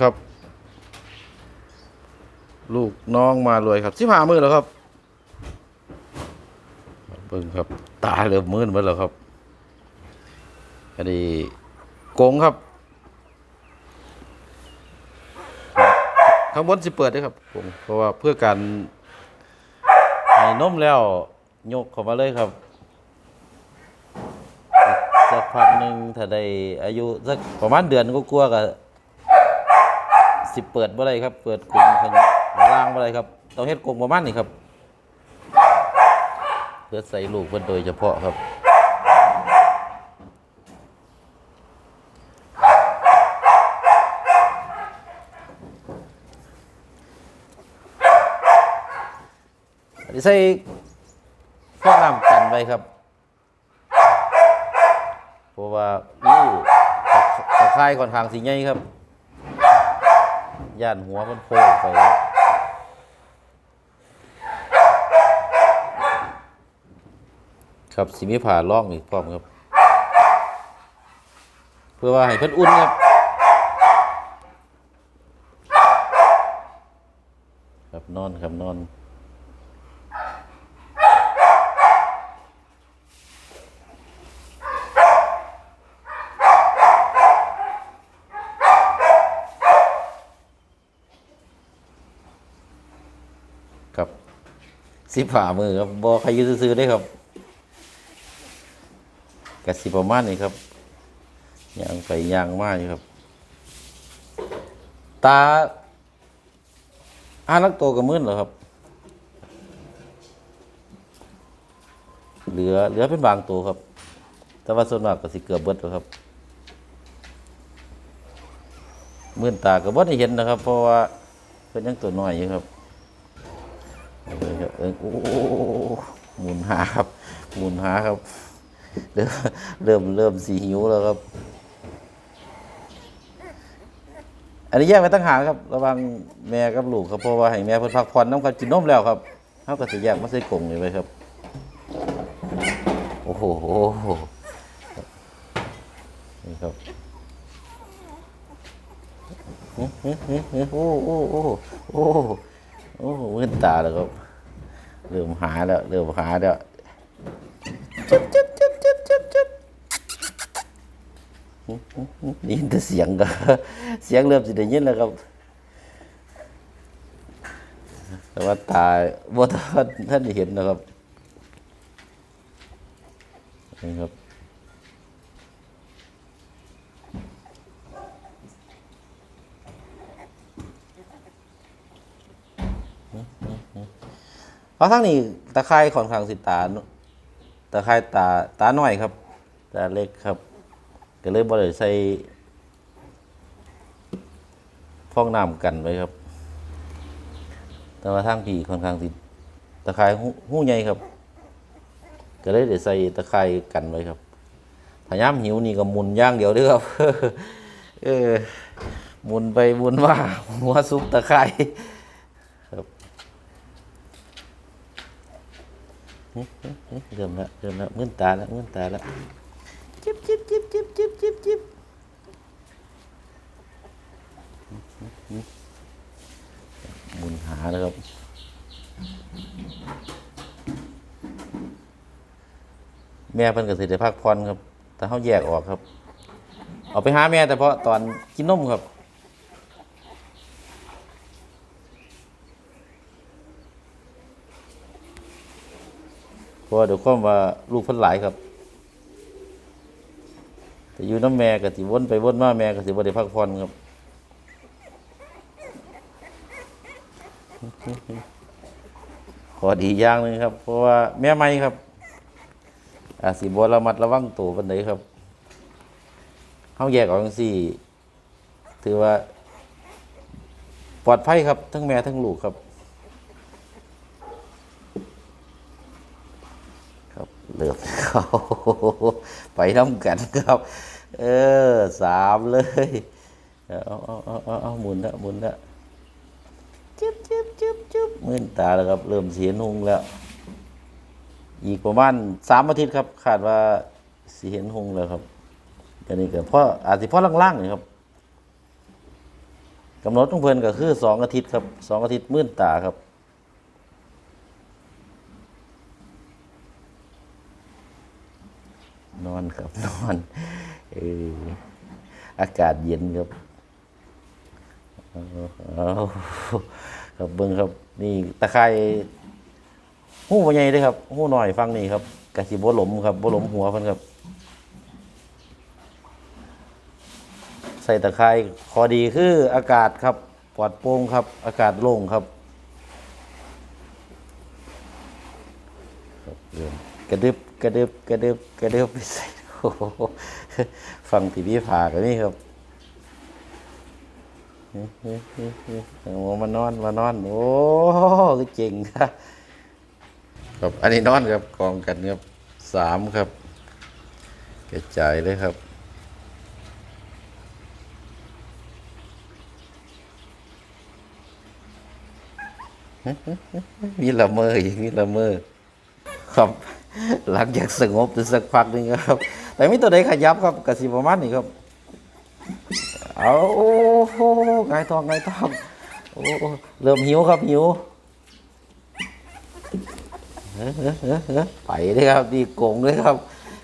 ครับ ลูกน้องมารวยครับสิบห้ามือแล้วครับเบิ่งครับ ตาเริ่มมืดหมดแล้วครับอันนี้โกงครับ ข้างบนสิเปิดด้วยครับผมเพราะว่าเพื่อการให้นมแล้วยกเข้ามาเลยครับสักพักหนึ่งถ้าได้อายุสักประมาณเดือนก็กลัวาๆก็ สิเปิดบ่ได้ครับ เปิดกลุ่มข้างล่างบ่ได้ครับต้องเฮ็ดกลุ่มประมาณนี้ครับเพื่อใส่ลูกเพิ่นโดยเฉพาะครับอันนี้ใส่ฟองน้ำกันไว้ครับเพราะว่านี่ตะไคร้ค่อนข้างสีใหญ่ครับ ย่านหัวมันโผล่ไปครับครับสิมีผ่าล่องอีกพร้อมครับ เพื่อว่าให้เพิ่นอุ่นครับครับนอนครับนอน สิผ่ามือครับบอใครยืดซื้อๆได้ครับกสิประมาณนี้ครับยางไปยางมากอยู่ครับ ตาอานักโตกับมื่นเหรอครับ เหลือเหลือเป็นบางตัวครับ แต่ว่าส่วนมากก็สิเกือบเบิดแล้วครับมื่นตาก็บ่ได้เห็นนะครับ เพราะว่าเป็นยังตัวน้อยอยู่ครับ เออเออโอ้หมุนหาครับ หมุนหาครับ เริ่มเริ่มเริ่มสีหิวแล้วครับ อันนี้แยกไปตั้งหากครับ ระวังแม่กับลูกครับเพราะว่าให้แม่เพิ่นพักผ่อนน้ำกันกินนมแล้วครับเขาก็จะแยกมาใส่กรงเลยไว้ครับ โอ้โหนี่ครับโอ้โหโอ้โหโอ้โหโอ้ โหโอ้มืดตาแล้วครับเริ่มหาแล้วเริ่มหาแล้วจุ๊บจุ๊บจุ๊บจุ๊บจุ๊บจุ๊บได้ยินแต่เสียงก็เสียงเริ่มสิได้ยินแล้วครับแต่ว่าตาบ่ท่านท่านเห็นนะครับนี่ครับ เพราะทั้งนี้ตะไคร่ค่อนข้างสิตาตะไคร่ตาตาหน้อยครับตาเล็กครับก็เลยบ่ได้ใส่ฟองน้ำกันไว้ครับ แต่ว่าทางผีค่อนข้างสิตะไคร่หูหูใหญ่ครับ ก็เลยได้ใส่ตะไคร่กันไว้ครับพยายามหิวนี่ก็มุนย่างเดียวเด้อครับเออมุนไปมุนมาหัวซุปตะไคร่ เริ่มแล้วเริ่มแล้วมื่นตาแล้วมื่นตาแล้วจิบจิบจิบจิบจิบจิบจิบหมุนหาแล้วครับแม่เพิ่นก็สิได้พักผ่อนครับ แต่เขาแยกออกครับ เอาไปหาแม่แต่เพราะตอนกินนมครับ ราะว่าเดี๋ยวความว่าลูกพิ่นหลายครับแต่อยู่น้ำแม่ก็สิวนไปวนมาแม่ก็สิบได้พักผ่อนครับขอดีอย่างหนึงครับ เพราะว่าแม่ใหม่ครับอาสิบระมัดระวังตัวปานใดครับเฮาแยกออกจังซี่ ถือว่า ปลอดภัยครับ ทั้งแม่ทั้งลูกครับ ครับ เลือกเขาไปน้ำกันครับ เออสามเลยเอาเอาเอาเอาเอาหมุนละหมุนละจุ๊บจุ๊บจุ๊บจุ๊บมื่นตาแล้วครับ เริ่มเสียนุงแล้ว อีกประมาณสามอาทิตย์ครับคาดว่าสีเห็นหงแล้วครับอันนี้ก็เพราะอาจจะเพราะล่างๆนี่ครับกำหนดของเพลินก็คือสองอาทิตย์ครับสองอาทิตย์มื่นตาครับ นอนครับนอนเอออากาศเย็นครับเออครับเบิ้งครับ นี่ตะไคร้หู้บ่ใหญ่เด้อครับหู้หน่อยฟังนี่ครับกะสิบ่หลมครับบ่หลมหัวเพิ่นครับ ใส่ตะไคร้ขอดีคืออากาศครับปลอดโปร่งครับ อากาศโล่งครับครับเริ่มกระดึบ กระดึบกระดึบกระดึบไปใส่โอ้โหฟังทีวีผ่ากันนี่ครับโอ้มานอนมานอน โอ้ก็เจ๋งครับครับอันนี้นอนครับกองกันครับสามครับกระจายเลยครับมีละเมออีกมีละเมอครับ หลังจากสงบสักพักหนึงครับ แต่ไม่ตัวใดขยับครับกสิประมาณนี้ครับเอาโอ้โหไงายทองไงายทองโอ้เริ่มหิวครับหิวเออเออเออไปเลยครับดีโกงเลยครับ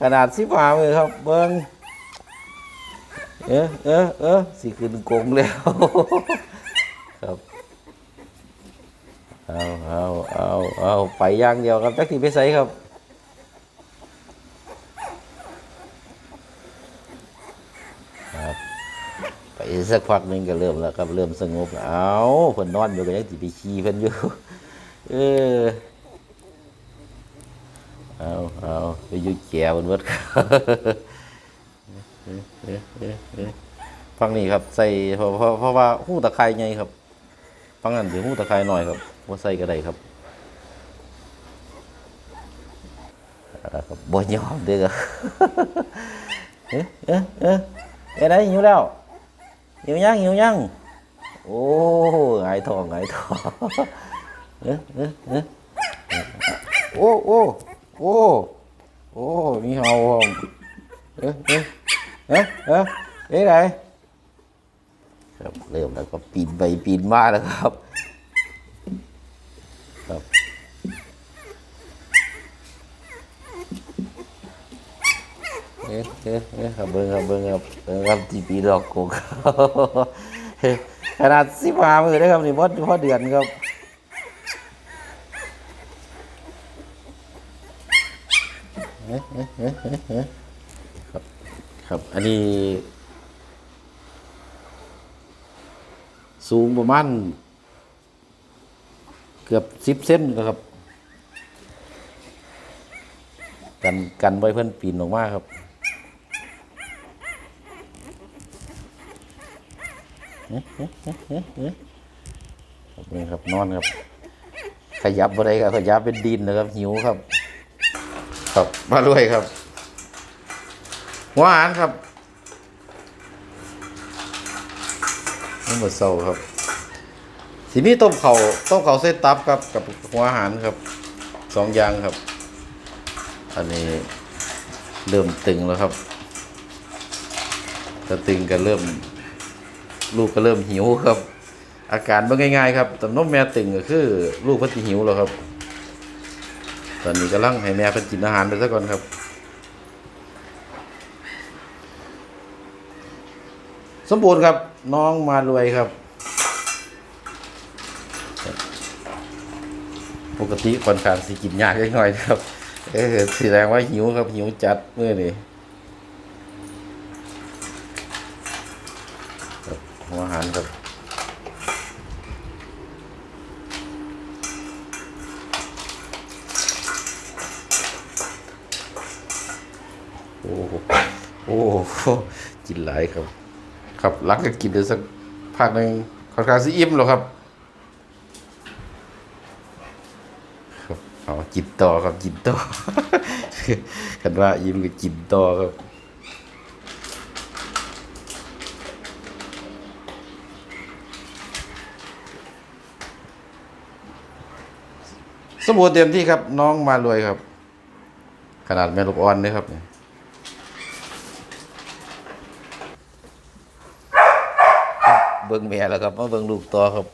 ขนาดสิบห้ามือครับ เบิ้งเออเออเออสิขึ้นโกงแล้วครับเอาเอาเอาเอาไปย่างเดียวครับจักที่ไปใส่ครับ ครับไปสักพักหนึงก็เริ่มแล้วครับเริ่มสงบเอาเพิ่นนอนอยู่ก็ยังสิไปขี้เพิ่นอยู่เออเอาเอาไปยุ่แก่บนวัดครับเออเออเออเออฟังนี่ครับ ใส่เพราะเพราะเพราะว่าหูตะไคร้ไงครับ ฟังนั้นสิหูตะไคร้หน่อยครับว่าใส่ก็ได้ครับครับบ่ยอมเด้อเอ๊ะเอ๊ะเอ๊ะ เอ๊ะไหนหิวแล้วหิวยังหิวยังโอ้ไงายทองไงายทองเอ๊ะเอ๊ะเอ๊ะโอ้โอ้โอ้โอ้มีเห่าห้องเอ๊ะเอ๊ะเอ๊ะเอ๊ะเอ๊ะไหนครับเริ่มแล้วก็ปีนไปปีนมาแล้วครับ เอ๊ะเอ๊ะเอ๊ะครับเบิ้งครับเบิ้งครับเบิ้งครับจีปีดอกโกกครับขนาดสิบห้ามือได้ครับนี่พอพอเดือนครับเอ๊ะเอ๊ะเอ๊ะเอ๊ะเอ๊ะครับครับอันนี้ สูงประมาณเกือบสิบเซนครับ กันกันไว้เพื่อนปีนออกมาครับเอ๊ะเอ๊ะเอ๊ะเอ๊ะเอ๊ะ ครับนี่ครับนอนครับ ขยับอะไรครับขยับเป็นดินนะครับ หิวครับ ครับมาด้วยครับหัวอาหารครับนี่หมดเศร้าครับสีมีต้มเขา่าต้มเข่าเส้นตับครับกับหัวอาหารครับสองอย่างครับ อันนี้เริ่มตึงแล้วครับถ้าตึงก็เริ่ม ลูกก็เริ่มหิวครับ อาการมันง่ายๆครับแต่นมแม่ตึงก็คือ ลูกเพิ่นสิหิวแล้วครับ ตอนนี้กำลังให้แม่เพิ่นกินอาหารไปซะก่อนครับ สมบูรณ์ครับน้องมารวยครับ ปกติค่อนข้างสิกินยากเล็กน้อยนะครับ เออแสดงว่าหิวครับหิวจัดเมื่อนี้ครับ หัวหารครับโอ้โหโอ้โหกินหลายครับ ครับหลังก็กินได้สักพักหนึ่งค่อนข้างสิอิ่มแล้วครับครับเอาจิตต่อครับจิตต่อกันว่ายิ้มก็จิตต่อครับ บูรณ์เต็มที่ครับ น้องมารวยครับ ขนาดแม่ลูกอ่อนนี่ครับเนี่ยเบิ่งแม่แล้วครับมาเบิ่งลูกต่อครับ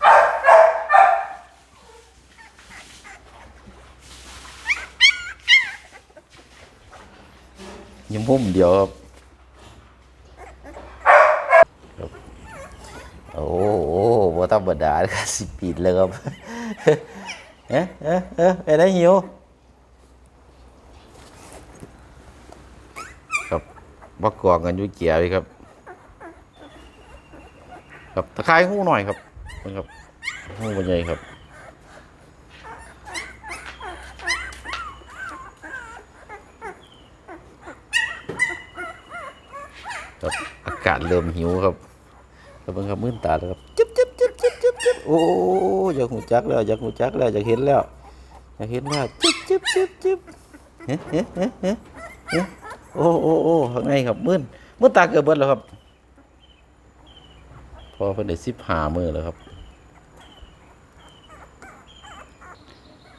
ยังมุมเดียวครับโอ้โหบ่ธรรมดาครับสิปีดเลยครับ เอ๊ะเอ๊ะเอ๊ะไปไหนหิวครับบักกองกันยู่เกียร์เลยครับ ครับตะไคร้หูหน่อยครับครับหูมันใหญ่ครับครับอากาศเริ่มหิวครับแล้วเบิ่งครับมื่นตาแล้วครับ โอ้อยากหูจักแล้วอยากหูจักแล้วอยากเห็นแล้วอยากเห็นแล้วจึ๊บจึ๊บจึ๊บจึ๊บเฮ้เฮ้เฮ้เฮ้เฮ้โอ้โอ้โอ้ข้างในครับมื่นมื่นตาเกือบเบิดแล้วครับ พอเพิ่นได้สิบหามือแล้วครับ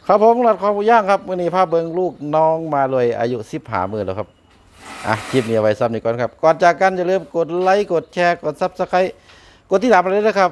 ครับผมหลัดความย่างครับมื่อนี้พาเบิงลูกน้องมาเลยอายุสิบหามือแล้วครับอะคลิปนี้เอาไว้ซ้ำนี่ก่อนครับ ก่อนจากกันอย่าลืมกดไลค์กดแชร์กดซับสไครต์กดที่ตามมาเลยนะครับ